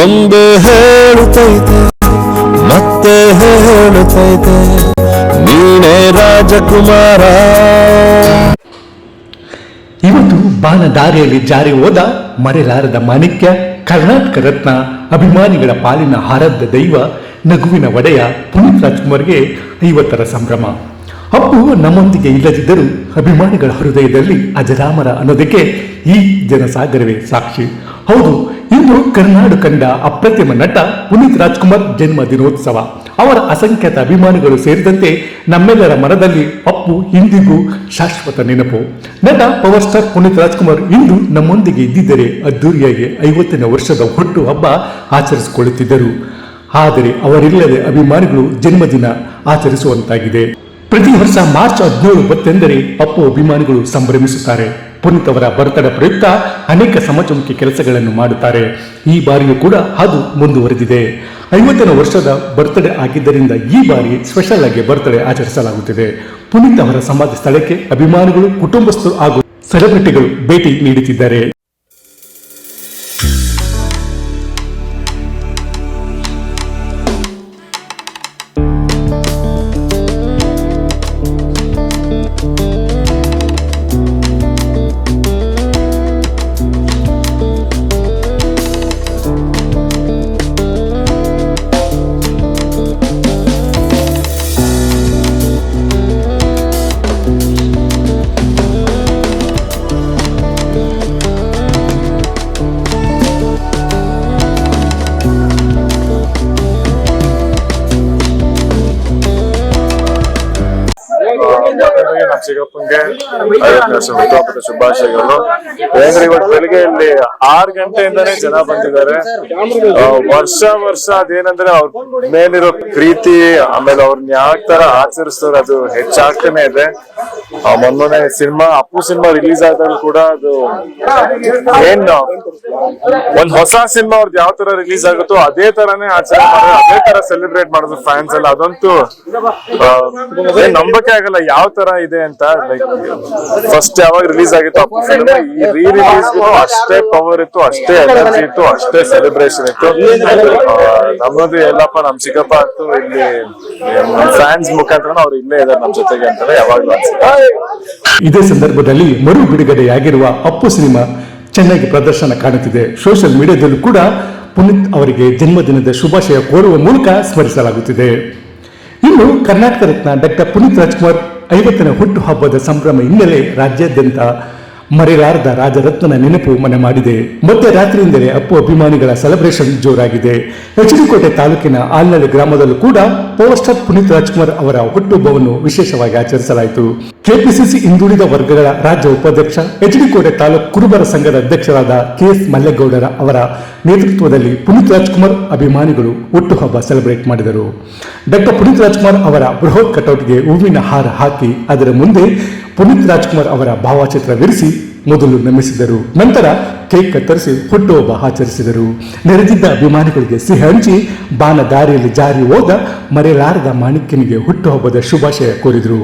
ಒಂದೇ ಹೇಳುತ್ತೈತೆ, ಮತ್ತೆ ಹೇಳುತ್ತೈತೆ, ನೀನೇ ರಾಜಕುಮಾರ. ಇವತ್ತು ಬಾನ ದಾರಿಯಲ್ಲಿ ಜಾರಿ ಹೋದ ಮರೆಲಾರದ ಮಾಣಿಕ್ಯ, ಕರ್ನಾಟಕ ರತ್ನ, ಅಭಿಮಾನಿಗಳ ಪಾಲಿನ ಹಾರದ್ದ ದೈವ, ನಗುವಿನ ಒಡೆಯ ಪುನೀತ್ ರಾಜ್ಕುಮಾರ್ಗೆ ಐವತ್ತರ ಸಂಭ್ರಮ. ಅಪ್ಪು ನಮ್ಮೊಂದಿಗೆ ಇಲ್ಲದಿದ್ದರೂ ಅಭಿಮಾನಿಗಳ ಹೃದಯದಲ್ಲಿ ಅಜರಾಮರ ಅನ್ನೋದಕ್ಕೆ ಈ ಜನಸಾಗರವೇ ಸಾಕ್ಷಿ. ಹೌದು ಇಂದು ಕರ್ನಾಡ ಕಂಡ ಅಪ್ರತಿಮ ನಟ ಪುನೀತ್ ರಾಜ್ಕುಮಾರ್ ಜನ್ಮ ದಿನೋತ್ಸವ. ಅವರ ಅಸಂಖ್ಯಾತ ಅಭಿಮಾನಿಗಳು ಸೇರಿದಂತೆ ನಮ್ಮೆಲ್ಲರ ಮನದಲ್ಲಿ ಅಪ್ಪು ಇಂದಿಗೂ ಶಾಶ್ವತ ನೆನಪು. ನಟ, ಪವರ್ ಸ್ಟಾರ್ ಪುನೀತ್ ರಾಜ್ಕುಮಾರ್ ಇಂದು ನಮ್ಮೊಂದಿಗೆ ಇದ್ದಿದ್ದರೆ ಅದ್ದೂರಿಯಾಗಿ ಐವತ್ತನೇ ವರ್ಷದ ಹುಟ್ಟು ಹಬ್ಬ ಆಚರಿಸಿಕೊಳ್ಳುತ್ತಿದ್ದರು. ಆದರೆ ಅವರಿಲ್ಲದೆ ಅಭಿಮಾನಿಗಳು ಜನ್ಮದಿನ ಆಚರಿಸುವಂತಾಗಿದೆ. ಪ್ರತಿ ವರ್ಷ ಮಾರ್ಚ್ ಹದಿನೇಳು ಬತ್ತೆಂದರೆ ಅಪ್ಪು ಅಭಿಮಾನಿಗಳು ಸಂಭ್ರಮಿಸುತ್ತಾರೆ. ಪುನೀತ್ ಅವರ ಬರ್ತಡೇ ಪ್ರಯುಕ್ತ ಅನೇಕ ಸಮಚಮುಖಿ ಕೆಲಸಗಳನ್ನು ಮಾಡುತ್ತಾರೆ. ಈ ಬಾರಿಯೂ ಕೂಡ ಅದು ಮುಂದುವರೆದಿದೆ. ಐವತ್ತನೇ ವರ್ಷದ ಬರ್ತ್ಡೇ ಆಗಿದ್ದರಿಂದ ಈ ಬಾರಿ ಸ್ಪೆಷಲ್ ಆಗಿ ಬರ್ತ್ಡೇ ಆಚರಿಸಲಾಗುತ್ತಿದೆ. ಪುನೀತ್ ಅವರ ಸಮಾಧಿ ಸ್ಥಳಕ್ಕೆ ಅಭಿಮಾನಿಗಳು, ಕುಟುಂಬಸ್ಥರು ಹಾಗೂ ಸೆಲೆಬ್ರಿಟಿಗಳು ಭೇಟಿ ನೀಡುತ್ತಿದ್ದಾರೆ. ಮೊದಲನೇದಾಗಿ ನಮ್ಮ ಸಿಗಪ್ಪಂಗೆ ಹುಟ್ಟುಹಬ್ಬದ ಶುಭಾಶಯಗಳು ಯಾಕಂದ್ರೆ ಇವತ್ತು ಬೆಳಿಗ್ಗೆ ಇಲ್ಲಿ ಆರು ಗಂಟೆಯಿಂದಾನೇ ಜನ ಬಂದಿದ್ದಾರೆ. ವರ್ಷ ವರ್ಷ ಅದೇನಂದ್ರೆ ಅವ್ರ ಮೇಲಿರೋ ಪ್ರೀತಿ ಆಮೇಲೆ ಅವ್ರನ್ನ ಯಾವ ತರ ಆಚರಿಸ್ತಾರೆ ಅದು ಹೆಚ್ಚಾಗ್ತಾನೆ ಇದೆ. ಮೊನ್ನೆ ಸಿನಿಮಾ, ಅಪ್ಪು ಸಿನಿಮಾ ರಿಲೀಸ್ ಆದಾಗ ಕೂಡ ಅದು ಏನ್, ಒಂದ್ ಹೊಸ ಸಿನಿಮಾ ಅವ್ರದ್ದು ಯಾವ ತರ ರಿಲೀಸ್ ಆಗುತ್ತೋ ಅದೇ ತರಾನೇ ಆಚರಣೆ ಮಾಡೋದು, ಅದೇ ತರ ಸೆಲೆಬ್ರೇಟ್ ಮಾಡೋದು ಫ್ಯಾನ್ಸ್ ಎಲ್ಲ. ಅದಂತೂ ನಂಬಕ್ಕೆ ಆಗಲ್ಲ ಯಾವ ತರ ಇದೆ ಅಂತ ಲೈಕ್ ಫಸ್ಟ್ ಯಾವಾಗ ರಿಲೀಸ್ ಆಗಿತ್ತು ಅಪ್ಪು ಸಿನಿಮಾ, ಈ ರೀ ರಿಲೀಸ್ ಅಷ್ಟೇ ಪವರ್ ಇತ್ತು, ಅಷ್ಟೇ ಎನರ್ಜಿ ಇತ್ತು, ಅಷ್ಟೇ ಸೆಲೆಬ್ರೇಷನ್ ಇತ್ತು. ನಮ್ಮದು ಎಲ್ಲಪ್ಪ, ನಮ್ ಚಿಕ್ಕಪ್ಪ ಅಂತೂ ಇಲ್ಲಿ ಫ್ಯಾನ್ಸ್ ಮುಖಾಂತರ ಅವ್ರು ಇಲ್ಲೇ ಇದಾರೆ ನಮ್ ಜೊತೆಗೆ ಅಂತಾರೆ ಯಾವಾಗ್ಲೂ ಇದೇ ಸಂದರ್ಭದಲ್ಲಿ ಮರು ಬಿಡುಗಡೆಯಾಗಿರುವ ಅಪ್ಪು ಸಿನಿಮಾ ಚೆನ್ನಾಗಿ ಪ್ರದರ್ಶನ ಕಾಣುತ್ತಿದೆ. ಸೋಷಿಯಲ್ ಮೀಡಿಯಾದಲ್ಲೂ ಕೂಡ ಪುನೀತ್ ಅವರಿಗೆ ಜನ್ಮದಿನದ ಶುಭಾಶಯ ಕೋರುವ ಮೂಲಕ ಸ್ಮರಿಸಲಾಗುತ್ತಿದೆ. ಇನ್ನು ಕರ್ನಾಟಕ ರತ್ನ ಡಾಕ್ಟರ್ ಪುನೀತ್ ರಾಜ್ಕುಮಾರ್ ಐವತ್ತನೇ ಹುಟ್ಟುಹಬ್ಬದ ಸಂಭ್ರಮ ಹಿನ್ನೆಲೆ ರಾಜ್ಯಾದ್ಯಂತ ಮರೆಯಲಾರದ ರಾಜರತ್ನನ ನೆನಪು ಮನೆ ಮಾಡಿದೆ. ಮಧ್ಯರಾತ್ರಿಯಿಂದಲೇ ಅಪ್ಪು ಅಭಿಮಾನಿಗಳ ಸೆಲೆಬ್ರೇಷನ್ ಜೋರಾಗಿದೆ. ಕೋಟೆ ತಾಲೂಕಿನ ಆಲ್ನಳ್ಳಿ ಗ್ರಾಮದಲ್ಲೂ ಕೂಡ ಪೋಸ್ಟರ್ ಸ್ಟಾರ್ ಪುನೀತ್ ರಾಜ್ಕುಮಾರ್ ಅವರ ಹುಟ್ಟುಹಬ್ಬವನ್ನು ವಿಶೇಷವಾಗಿ ಆಚರಿಸಲಾಯಿತು. ಕೆಪಿಸಿಸಿ ಹಿಂದುಳಿದ ವರ್ಗಗಳ ರಾಜ್ಯ ಉಪಾಧ್ಯಕ್ಷ ಕೋಟೆ ತಾಲೂಕು ಕುರುಬರ ಸಂಘದ ಅಧ್ಯಕ್ಷರಾದ ಕೆಎಸ್ ಮಲ್ಲೇಗೌಡರ ಅವರ ನೇತೃತ್ವದಲ್ಲಿ ಪುನೀತ್ ರಾಜ್ಕುಮಾರ್ ಅಭಿಮಾನಿಗಳು ಹುಟ್ಟುಹಬ್ಬ ಸೆಲೆಬ್ರೇಟ್ ಮಾಡಿದರು. ಡಾಕ್ಟರ್ ಪುನೀತ್ ರಾಜ್ಕುಮಾರ್ ಅವರ ಬೃಹತ್ ಕಟೌಟ್ಗೆ ಹೂವಿನ ಹಾರ ಹಾಕಿ ಅದರ ಮುಂದೆ ಪುನೀತ್ ರಾಜ್ಕುಮಾರ್ ಅವರ ಭಾವಚಿತ್ರವಿರಿಸಿ ಮೊದಲು ನಮಿಸಿದರು ನಂತರ ಕೇಕ್ ಕತ್ತರಿಸಿ ಹುಟ್ಟುಹಬ್ಬ ಆಚರಿಸಿದರು. ನೆರೆದಿದ್ದ ಅಭಿಮಾನಿಗಳಿಗೆ ಸಿಹಿ ಹಂಚಿ ಬಾನ ದಾರಿಯಲ್ಲಿ ಜಾರಿ ಹೋದ ಮರೆಯಲಾರದ ಮಾಣಿಕ್ಯನಿಗೆ ಹುಟ್ಟುಹಬ್ಬದ ಶುಭಾಶಯ ಕೋರಿದರು.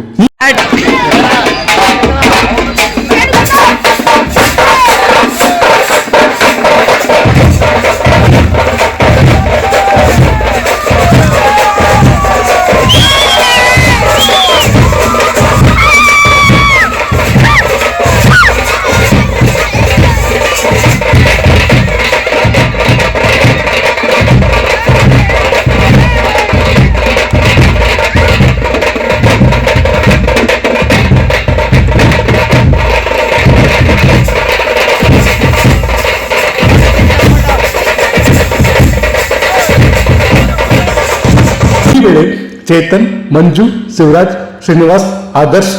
ವೇಳೆ ಚೇತನ್, ಮಂಜು, ಶಿವರಾಜ್, ಶ್ರೀನಿವಾಸ್, ಆದರ್ಶ್,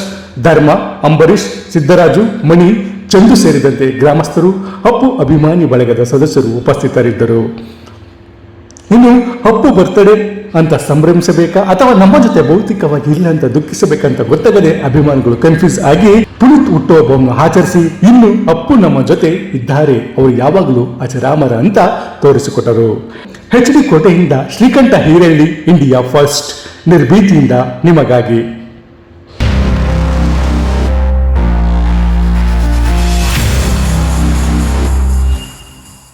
ಧರ್ಮ ಅಂಬರೀಶ್ ಸಿದ್ದರಾಜು, ಮಣಿ, ಚಂದು ಸೇರಿದಂತೆ ಗ್ರಾಮಸ್ಥರು ಅಪ್ಪು ಅಭಿಮಾನಿ ಬಳಗದ ಸದಸ್ಯರು ಉಪಸ್ಥಿತರಿದ್ದರು. ಇನ್ನು ಅಪ್ಪು ಬರ್ತಡೆ ಅಂತ ಸಂಭ್ರಮಿಸಬೇಕಾ ಅಥವಾ ನಮ್ಮ ಜೊತೆ ಭೌತಿಕವಾಗಿ ಇಲ್ಲ ಅಂತ ದುಃಖಿಸಬೇಕಂತ ಗೊತ್ತಾಗದೆ ಅಭಿಮಾನಿಗಳು ಕನ್ಫ್ಯೂಸ್ ಆಗಿ ಪುನೀತ್ ಹುಟ್ಟುಹಬ್ಬವನ್ನು ಆಚರಿಸಿ ಇನ್ನು ಅಪ್ಪು ನಮ್ಮ ಜೊತೆ ಇದ್ದಾರೆ. ಅವರು ಯಾವಾಗಲೂ ಅಜರಾಮರ ಅಂತ ತೋರಿಸಿಕೊಟ್ಟರು. ಎಚ್ ಡಿ ಕೋಟೆಯಿಂದ ಶ್ರೀಕಂಠ ಹೀರಳ್ಳಿ ಇಂಡಿಯಾ ಫಸ್ಟ್ ನಿರ್ಭೀತಿಯಿಂದ ನಿಮಗಾಗಿ.